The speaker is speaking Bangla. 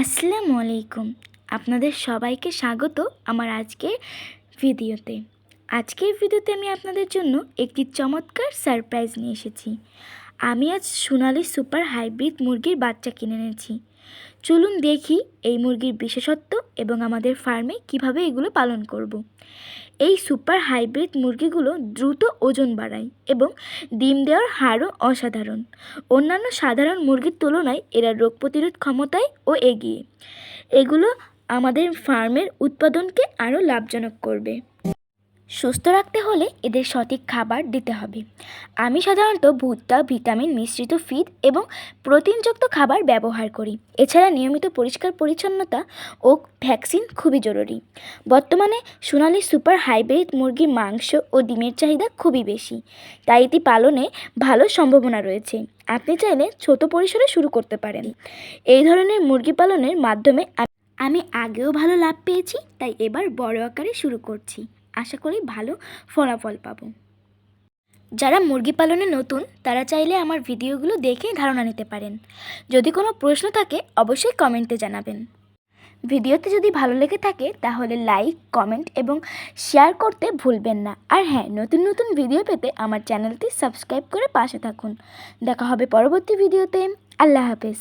আসসালামু আলাইকুম। আপনাদের সবাইকে স্বাগত আমার আজকের ভিডিওতে। আজকের ভিডিওতে আমি আপনাদের জন্য একটি চমৎকার সারপ্রাইজ নিয়ে এসেছি। আমি আজ সোনালি সুপার হাইব্রিড মুরগির বাচ্চা কিনে এনেছি। চলুন দেখি এই মুরগির বিশেষত্ব এবং আমাদের ফার্মে কীভাবে এগুলো পালন করব। এই সুপার হাইব্রিড মুরগিগুলো দ্রুত ওজন বাড়ায় এবং ডিম দেওয়ার হারও অসাধারণ। অন্যান্য সাধারণ মুরগির তুলনায় এরা রোগ প্রতিরোধ ক্ষমতায় ও এগিয়ে। এগুলো আমাদের ফার্মের উৎপাদনকে আরও লাভজনক করবে। সুস্থ রাখতে হলে এদের সঠিক খাবার দিতে হবে। আমি সাধারণত ভুট্টা, ভিটামিন, মিশ্রিত ফিড এবং প্রোটিনযুক্ত খাবার ব্যবহার করি। এছাড়া নিয়মিত পরিষ্কার পরিচ্ছন্নতা ও ভ্যাকসিন খুবই জরুরি। বর্তমানে সোনালি সুপার হাইব্রিড মুরগির মাংস ও ডিমের চাহিদা খুবই বেশি। তাই এটি পালনে ভালো সম্ভাবনা রয়েছে। আপনি চাইলে ছোট পরিসরে শুরু করতে পারেন। এই ধরনের মুরগি পালনের মাধ্যমে আমি আগেও ভালো লাভ পেয়েছি, তাই এবার বড় আকারে শুরু করছি। আশা করি ভালো ফলাফল পাবো। যারা মুরগি পালনে নতুন, তারা চাইলে আমার ভিডিওগুলো দেখে ধারণা নিতে পারেন। যদি কোনো প্রশ্ন থাকে, অবশ্যই কমেন্টে জানাবেন। ভিডিওতে যদি ভালো লেগে থাকে, তাহলে লাইক, কমেন্ট এবং শেয়ার করতে ভুলবেন না। আর হ্যাঁ নতুন নতুন ভিডিও পেতে আমার চ্যানেলটি সাবস্ক্রাইব করে পাশে থাকুন। দেখা হবে পরবর্তী ভিডিওতে। আল্লাহ হাফেজ।